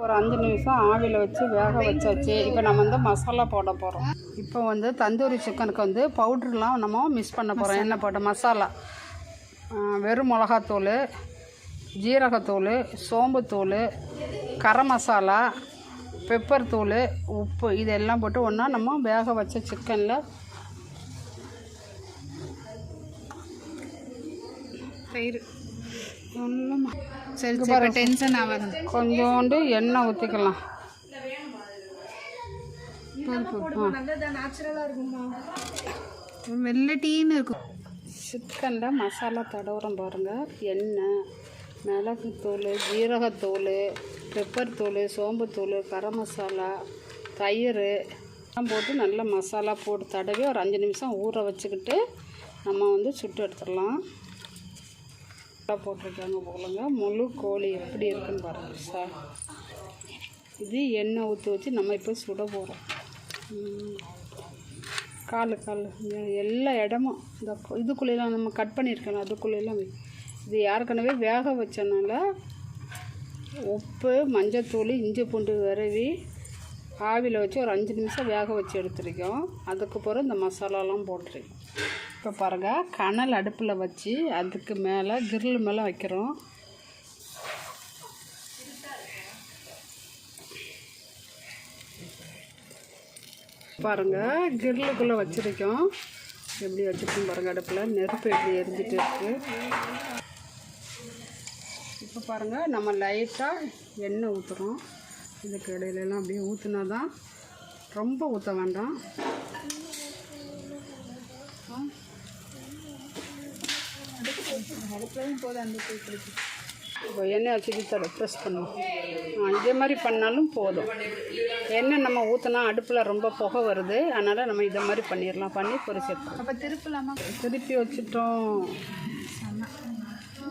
ஒரு அஞ்சு நிமிஷம் ஆவியில் வச்சு வேக வச்சாச்சு. இப்போ நம்ம வந்து மசாலா போட போகிறோம் இப்போ வந்து தந்தூரி சிக்கனுக்கு வந்து பவுட்ருலாம் நம்ம மிக்ஸ் பண்ண போகிறோம் என்ன போட்ட மசாலா. வெறும் மிளகாத்தூள் ஜீரகத்தூள் சோம்புத்தூள் கரம் மசாலா பெப்பர் தூள் உப்பு இதெல்லாம் போட்டு ஒன்றா நம்ம வேக வச்ச சிக்கனில் தயிர். சரி சரி டென்ஷன் ஆகாது. கொஞ்சோண்டு எண்ணெய் ஊற்றிக்கலாம் வெள்ளை டீன்னு இருக்கும். சிக்கனில் மசாலா தடவுறோம் பாருங்கள் எண்ணெய் மிளகுத்தூள் ஜீரகத்தூள் பெப்பர் தூள் சோம்புத்தூள் கரம் மசாலா தயிர். எல்லாம் போட்டு நல்ல மசாலா போட்டு தடவி ஒரு அஞ்சு நிமிஷம் ஊற வச்சுக்கிட்டு நம்ம வந்து சுட்டு எடுத்துடலாம். போட்டிருக்காங்க போலங்க. முழு கோழி எப்படி இருக்குன்னு பாருங்கள் சார். இது எண்ணெய் ஊற்றி வச்சு நம்ம இப்போ சுட போகிறோம் கால் கால். எல்லா இடமும் இந்த இதுக்குள்ளெல்லாம் நம்ம கட் பண்ணியிருக்கோம் அதுக்குள்ளெல்லாம் இது ஏற்கனவே வேக வச்சனால உப்பு மஞ்சத்தூள் இஞ்சி பூண்டு விரவி ஆவியில் வச்சு ஒரு அஞ்சு நிமிஷம் வேக வச்சு எடுத்துருக்கோம். அதுக்கு பிறகு இந்த மசாலாலாம் போட்டிருக்கோம். இப்போ பாருங்கள் கனல் அடுப்பில் வச்சு அதுக்கு மேலே கிரில் மேலே வைக்கிறோம். பாருங்க கிரில்லுக்குள்ளே வச்சுருக்கோம். எப்படி வச்சுருக்கோம் பாருங்கள் அடுப்பில் நெருப்பு எப்படி எரிஞ்சிட்டு இருக்கு. இப்போ பாருங்கள் நம்ம லைட்டாக எண்ணெய் ஊற்றுறோம் இதுக்கு இடையிலலாம் அப்படியே ஊற்றுனா தான் ரொம்ப ஊற்ற வேண்டாம். இப்போ எண்ணெய் வச்சுட்டு தர ப்ரெஸ் பண்ணுவோம். இதே மாதிரி பண்ணாலும் போதும். எண்ணெய் நம்ம ஊற்றினா அடுப்பில் ரொம்ப புகை வருது. அதனால் நம்ம இதை மாதிரி பண்ணிடலாம். பண்ணி பொரிச்சிடலாம். அப்போ திருப்பலாமா? திருப்பி வச்சுட்டோம்.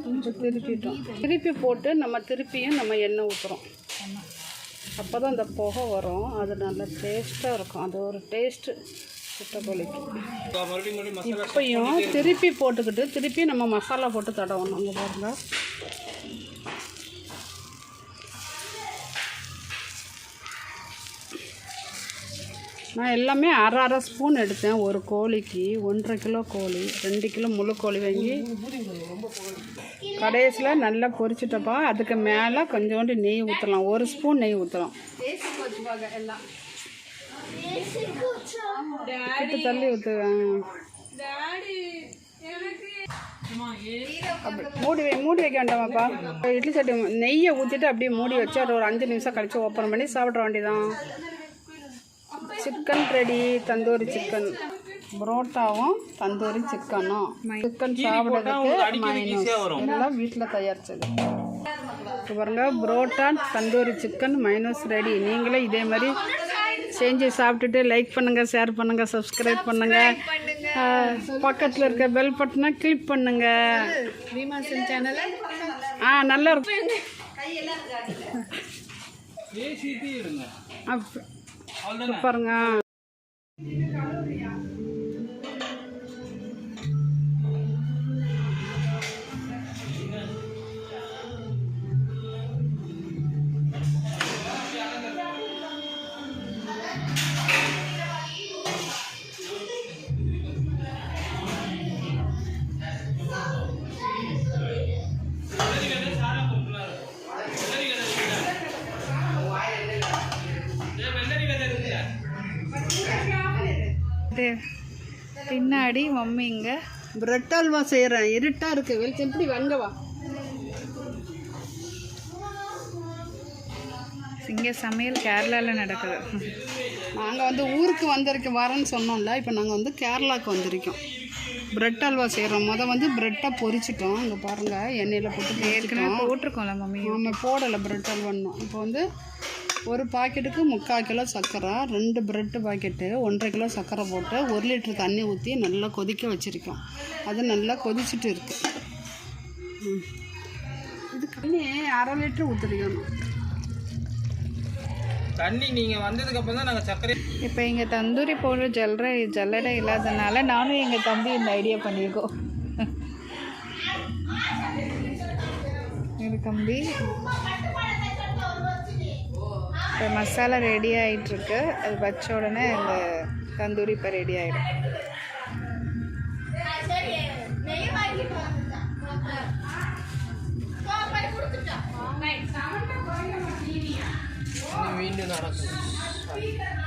கொஞ்சம் திருப்பிட்டோம். திருப்பி போட்டு நம்ம திருப்பியும் நம்ம எண்ணெய் ஊற்றுறோம் அப்போ தான் அந்த புகை வரும். அது நல்ல டேஸ்ட்டாக இருக்கும். அது ஒரு டேஸ்ட்டு சுட்டக்கோழிக்கு இப்பையும் திருப்பி போட்டுக்கிட்டு திருப்பி நம்ம மசாலா போட்டு தடவணும் அங்கே பாருங்கள் நான் எல்லாமே அரை அரை ஸ்பூன் எடுத்தேன். ஒரு கோழிக்கு ஒன்றரை கிலோ கோழி ரெண்டு கிலோ முழு கோழி வாங்கி கடைசியில் நல்லா பொரிச்சிட்டப்பா. அதுக்கு மேலே கொஞ்சோண்டு நெய் ஊற்றலாம் ஒரு ஸ்பூன் நெய் ஊற்றலாம் தள்ளி மூடி வை மூடி வைக்க வேண்டாமாப்பா. இட்லி சட்டி நெய்யை ஊற்றிட்டு அப்படியே மூடி வச்சு அது ஒரு அஞ்சு நிமிஷம் கழிச்சு ஓப்பன் பண்ணி சாப்பிட வேண்டியதான் சிக்கன் ரெடி தந்தூரி சிக்கன் புரோட்டாவும் தந்தூரி சிக்கனும் சிக்கன் சாப்பிட்றதுக்கு எல்லாம் வீட்டில் தயாரிச்சது. பாருங்க parotta tandoori chicken minus ready நீங்களே இதே மாதிரி செஞ்சு சாப்பிட்டுட்டு லைக் பண்ணுங்கள் ஷேர் பண்ணுங்கள் சப்ஸ்கிரைப் பண்ணுங்கள் பக்கத்தில் இருக்க பெல் பட்டனை கிளிக் பண்ணுங்கள் ஆ நல்லா இருக்கும் பாருங்க. பின்னாடி மம்மி இங்கே. பிரெட் அல்வா செய்கிறேன் இருட்டாக இருக்கு. வெளிச்சம் எப்படி வாங்க வா. இங்கே சமையல் கேரளாவில் நடக்குது. நாங்கள் வந்து ஊருக்கு வந்திருக்க வரேன்னு சொன்னோம்ல இப்போ நாங்கள் வந்து கேரளாவுக்கு வந்திருக்கோம். பிரெட் அல்வா செய்கிறோம் முத வந்து பிரெட்டை பொரிச்சிட்டோம். இங்கே பாருங்கள் எண்ணெயில் போட்டு ஏற்கனவே போட்டிருக்கோம்ல மம்மி. நம்ம போடலை பிரெட் அல்வான்னு. இப்போ வந்து ஒரு பாக்கெட்டுக்கு முக்கால் கிலோ சர்க்கரை ரெண்டு பிரெட்டு பாக்கெட்டு ஒன்றரை கிலோ சர்க்கரை போட்டு ஒரு லிட்டர் தண்ணி ஊற்றி நல்லா கொதிக்க வச்சுருக்கோம். அது நல்லா கொதிச்சுட்டு இருக்கு. ம். இது தண்ணி அரை லிட்டர் ஊற்றிருக்கணும் தண்ணி நீங்க வந்ததுக்கு அப்புறம் தான் நாங்க சர்க்கரை இப்போ இங்கே தந்தூரி போடுற ஜல்லடை ஜல்லடை இல்லாதனால நானும் எங்கள் தம்பி இந்த ஐடியா பண்ணியிருக்கோம் இது தம்பி இப்போ மசாலா ரெடி ஆகிட்டுருக்கு அது வச்ச உடனே இந்த தந்தூரி இப்போ ரெடி ஆகிடும் மீண்டும் நடக்கும்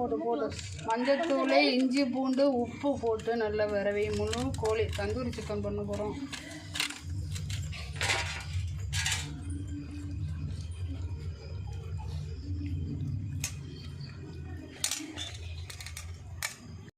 போட்டு போட்டு மஞ்சத்தூள் இஞ்சி பூண்டு உப்பு போட்டு நல்லா விரவி முழு கோழி தந்தூரி சிக்கன் பண்ண போகிறோம்